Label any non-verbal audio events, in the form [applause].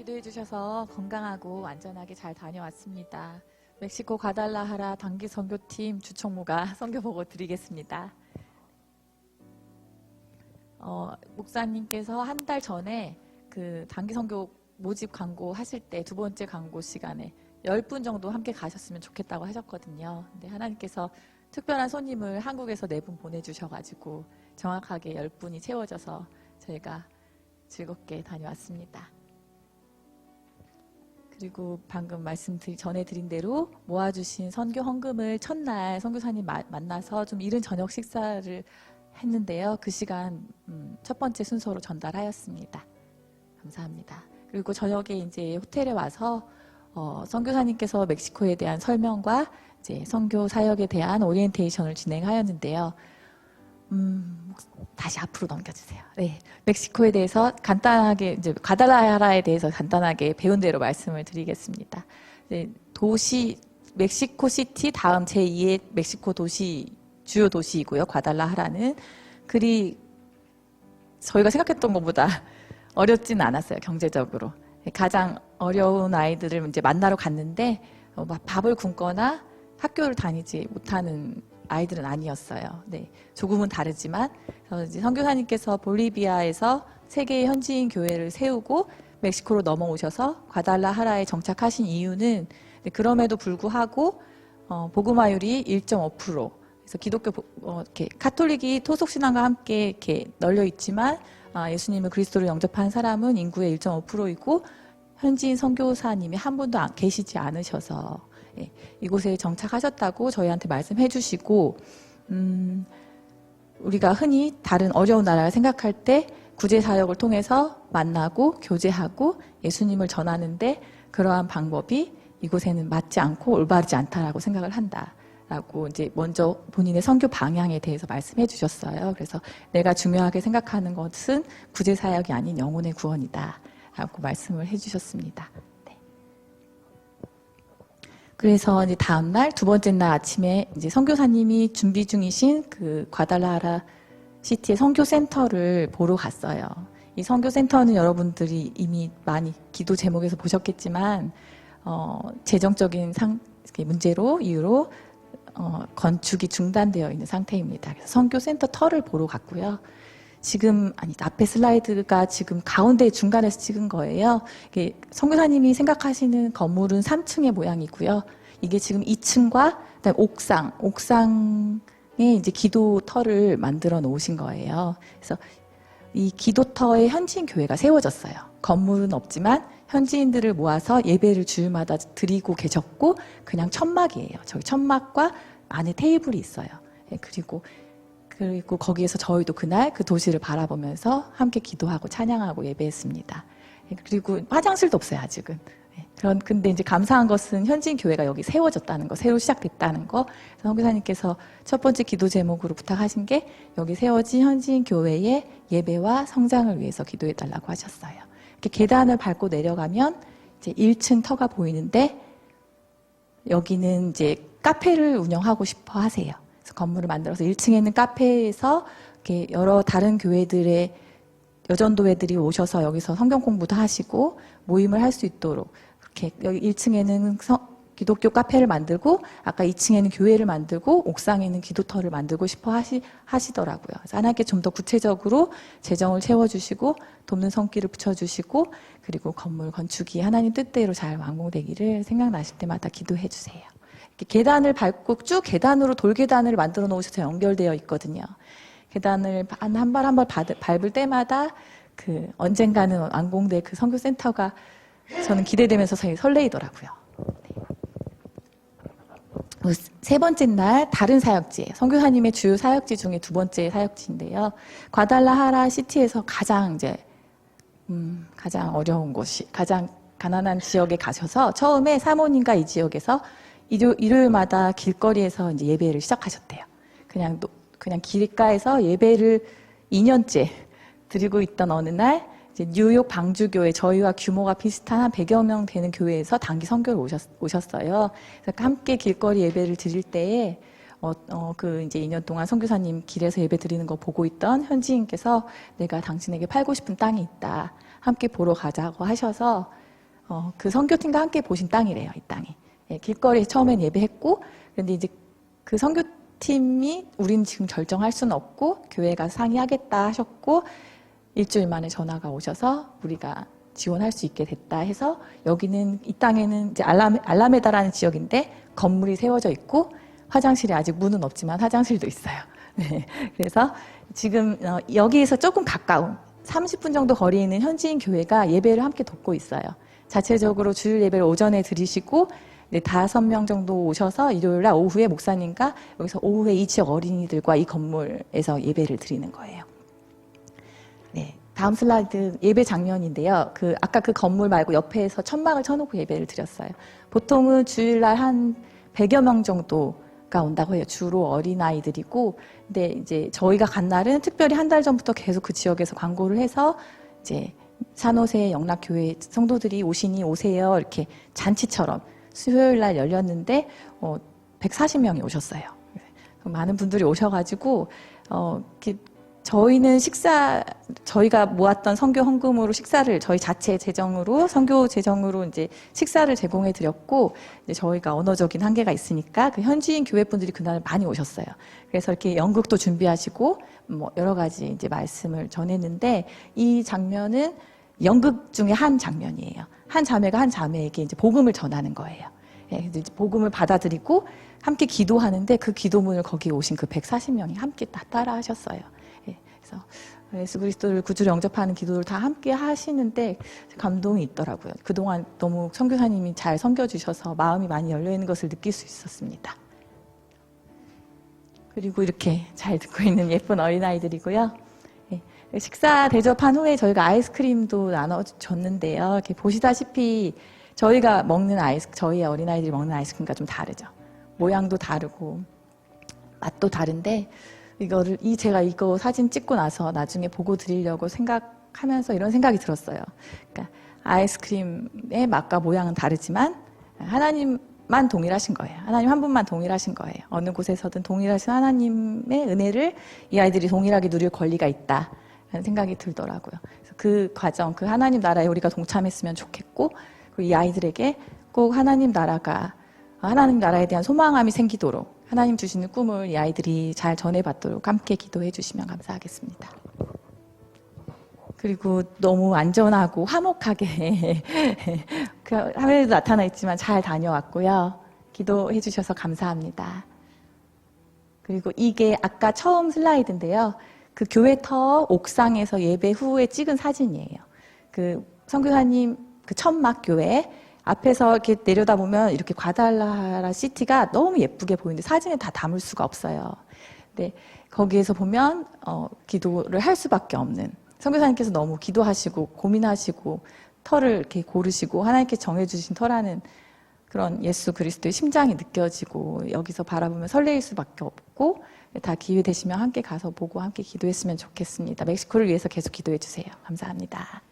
기도해 주셔서 건강하고 안전하게 잘 다녀왔습니다. 멕시코 과달라하라 단기 선교팀 주총무가 [laughs] 선교 보고 드리겠습니다. 어, 목사님께서 한 달 전에 그 단기 선교 모집 광고 하실 때 두 번째 광고 시간에 10분 정도 함께 가셨으면 좋겠다고 하셨거든요. 근데 하나님께서 특별한 손님을 한국에서 네 분 보내주셔가지고 정확하게 10분이 채워져서 저희가 즐겁게 다녀왔습니다. 그리고 방금 말씀 드리- 전해드린 대로 모아주신 선교 헌금을 첫날 선교사님 마- 만나서 좀 이른 저녁 식사를 했는데요. 그 시간 음, 첫 번째 순서로 전달하였습니다. 감사합니다. 그리고 저녁에 이제 호텔에 와서 어, 선교사님께서 멕시코에 대한 설명과 이제 선교 사역에 대한 오리엔테이션을 진행하였는데요. 음, 다시 앞으로 넘겨주세요. 네, 멕시코에 대해서 간단하게 이제 가달라하라에 대해서 간단하게 배운 대로 말씀을 드리겠습니다. 네, 도시 멕시코 시티 다음 제2의 멕시코 도시 주요 도시이고요. 과달라하라는 그리 저희가 생각했던 것보다 [laughs] 어렵진 않았어요. 경제적으로 가장 어려운 아이들을 이제 만나러 갔는데 어, 막 밥을 굶거나 학교를 다니지 못하는 아이들은 아니었어요. 네, 조금은 다르지만 선교사님께서 볼리비아에서 세계의 현지인 교회를 세우고 멕시코로 넘어오셔서 과달라하라에 정착하신 이유는 네, 그럼에도 불구하고 어, 복음화율이 1.5% 그래서 기독교 보- 어, 이렇게 카톨릭이 토속 신앙과 함께 이렇게 널려 있지만 아, 예수님을 그리스도로 영접한 사람은 인구의 1.5%이고 현지인 선교사님이 한 분도 안- 계시지 않으셔서 예, 이곳에 정착하셨다고 저희한테 말씀해 주시고 음, 우리가 흔히 다른 어려운 나라를 생각할 때 구제 사역을 통해서 만나고 교제하고 예수님을 전하는데 그러한 방법이 이곳에는 맞지 않고 올바르지 않다라고 생각을 한다. 라고 이제 먼저 본인의 선교 방향에 대해서 말씀해 주셨어요. 그래서 내가 중요하게 생각하는 것은 구제 사역이 아닌 영혼의 구원이다. 라고 말씀을 해 주셨습니다. 네. 그래서 이제 다음 날 두 번째 날 아침에 이제 선교사님이 준비 중이신 그 과달라하라 시티의 선교 센터를 보러 갔어요. 이 선교 센터는 여러분들이 이미 많이 기도 제목에서 보셨겠지만 어, 재정적인 상 문제로 이유로 어, 건축이 중단되어 있는 상태입니다. 그래서 선교 센터 터를 보러 갔고요. 지금 아니 앞에 슬라이드가 지금 가운데 중간에서 찍은 거예요. 이게 선교사님이 생각하시는 건물은 3층의 모양이고요. 이게 지금 2층과 그다음에 옥상, 옥상에 이제 기도터를 만들어 놓으신 거예요. 그래서 이 기도터에 현지인 교회가 세워졌어요. 건물은 없지만 현지인들을 모아서 예배를 주일마다 드리고 계셨고 그냥 천막이에요. 저기 천막과 안에 테이블이 있어요. 예, 그리고 그리고 거기에서 저희도 그날 그 도시를 바라보면서 함께 기도하고 찬양하고 예배했습니다. 예, 그리고 화장실도 없어요 아직은. 예, 그런 근데 이제 감사한 것은 현지인 교회가 여기 세워졌다는 거, 새로 시작됐다는 거. 선교사님께서 첫 번째 기도 제목으로 부탁하신 게 여기 세워진 현지인 교회의 예배와 성장을 위해서 기도해 달라고 하셨어요. 이렇게 계단을 밟고 내려가면 이제 1층 터가 보이는데 여기는 이제 카페를 운영하고 싶어 하세요. 건물을 만들어서 1층에 있는 카페에서 이렇게 여러 다른 교회들의 여전도회들이 오셔서 여기서 성경 공부도 하시고 모임을 할 수 있도록 그렇게 여기 1층에는 성- 기독교 카페를 만들고 아까 2층에는 교회를 만들고 옥상에는 기도터를 만들고 싶어 하시, 하시더라고요. 하나님께 좀 더 구체적으로 재정을 채워주시고 돕는 손길을 붙여주시고 그리고 건물 건축이 하나님 뜻대로 잘 완공되기를 생각나실 때마다 기도해 주세요. 계단을 밟고 쭉 계단으로 돌계단을 만들어 놓으셔서 연결되어 있거든요. 계단을 한 발 한 발 밟을 때마다 그 언젠가는 완공될 그 선교센터가 저는 기대되면서 설레이더라고요. 네. 세 번째 날 다른 사역지예요. 선교사님의 주요 사역지 중에 두 번째 사역지인데요. 과달라하라 시티에서 가장 이제 음, 가장 어려운 곳이 가장 가난한 지역에 가셔서 처음에 사모님과 이 지역에서 일요, 일요일마다 길거리에서 이제 예배를 시작하셨대요. 그냥 노- 그냥 길가에서 예배를 2년째 드리고 있던 어느 날 뉴욕 방주교회 저희와 규모가 비슷한 한 100여 명 되는 교회에서 단기 선교를 오셨, 오셨 어요. 그래서 함께 길거리 예배를 드릴 때에 어, 어, 그 이제 2년 동안 선교사님 길에서 예배 드리는 거 보고 있던 현지인께서 내가 당신에게 팔고 싶은 땅이 있다. 함께 보러 가자고 하셔서 어, 그 선교팀과 함께 보신 땅이래요, 이 땅이. 예, 길거리에 처음엔 예배했고, 그런데 이제 그 선교팀이 우린 지금 결정할 수는 없고, 교회가 상의하겠다 하셨고, 일주일 만에 전화가 오셔서 우리가 지원할 수 있게 됐다 해서 여기는 이 땅에는 이제 알라메, 알라메다라는 지역인데 건물이 세워져 있고 화장실이 아직 문은 없지만 화장실도 있어요. [laughs] 네. 그래서 지금 어, 여기에서 조금 가까운 30분 정도 거리에 있는 현지인 교회가 예배를 함께 돕고 있어요. 자체적으로 주일 예배를 오전에 드리시고 네, 다섯 명 정도 오셔서 일요일 날 오후에 목사님과 여기서 오후에 이 지역 어린이들과 이 건물에서 예배를 드리는 거예요. 네. 다음 슬라이드 예배 장면인데요. 그 아까 그 건물 말고 옆에서 천막을 쳐놓고 예배를 드렸어요. 보통은 주일날 한 100여 명 정도가 온다고 해요. 주로 어린아이들이고. 근데 이제 저희가 간 날은 특별히 한 달 전부터 계속 그 지역에서 광고를 해서 이제 산호세 영락교회 성도들이 오시니 오세요. 이렇게 잔치처럼 수요일 날 열렸는데 어, 140명이 오셨어요. 많은 분들이 오셔가지고 어, 저희는 식사 저희가 모았던 선교 헌금으로 식사를 저희 자체 재정으로 선교 재정으로 이제 식사를 제공해 드렸고 이제 저희가 언어적인 한계가 있으니까 그 현지인 교회 분들이 그날 많이 오셨어요. 그래서 이렇게 연극도 준비하시고 뭐 여러 가지 이제 말씀을 전했는데 이 장면은 연극 중에 한 장면이에요. 한 자매가 한 자매에게 이제 복음을 전하는 거예요. 예, 복음을 받아들이고 함께 기도하는데 그 기도문을 거기 오신 그 140명이 함께 다 따라 하셨어요. 예, 그래서 예수 그리스도를 구주로 영접하는 기도를 다 함께 하시는데 감동이 있더라고요. 그동안 너무 선교사님이 잘 섬겨주셔서 마음이 많이 열려 있는 것을 느낄 수 있었습니다. 그리고 이렇게 잘 듣고 있는 예쁜 어린아이들이고요. 예, 식사 대접한 후에 저희가 아이스크림도 나눠줬는데요. 이렇게 보시다시피 저희가 먹는 아이스, 저희 어린아이들이 먹는 아이스크림과 좀 다르죠. 모양도 다르고 맛도 다른데 이거를 이 제가 이거 사진 찍고 나서 나중에 보고 드리려고 생각하면서 이런 생각이 들었어요. 그러니까 아이스크림의 맛과 모양은 다르지만 하나님만 동일하신 거예요. 하나님 한 분만 동일하신 거예요. 어느 곳에서든 동일하신 하나님의 은혜를 이 아이들이 동일하게 누릴 권리가 있다. 라는 생각이 들더라고요. 그래서 그 과정, 그 하나님 나라에 우리가 동참했으면 좋겠고, 그리고 이 아이들에게 꼭 하나님 나라가, 하나님 나라에 대한 소망함이 생기도록, 하나님 주시는 꿈을 이 아이들이 잘 전해받도록 함께 기도해 주시면 감사하겠습니다. 그리고 너무 안전하고 화목하게 [laughs] 그 하늘에도 나타나 있지만 잘 다녀왔고요. 기도해 주셔서 감사합니다. 그리고 이게 아까 처음 슬라이드인데요. 그 교회 터 옥상에서 예배 후에 찍은 사진이에요. 그 선교사님 그 천막 교회 앞에서 이렇게 내려다 보면 이렇게 과달라라 시티가 너무 예쁘게 보이는데 사진에 다 담을 수가 없어요. 근데 거기에서 보면 어, 기도를 할 수밖에 없는 선교사님께서 너무 기도하시고 고민하시고 터를 이렇게 고르시고 하나님께 정해주신 터라는 그런 예수 그리스도의 심장이 느껴지고 여기서 바라보면 설레일 수밖에 없고 다 기회 되시면 함께 가서 보고 함께 기도했으면 좋겠습니다. 멕시코를 위해서 계속 기도해 주세요. 감사합니다.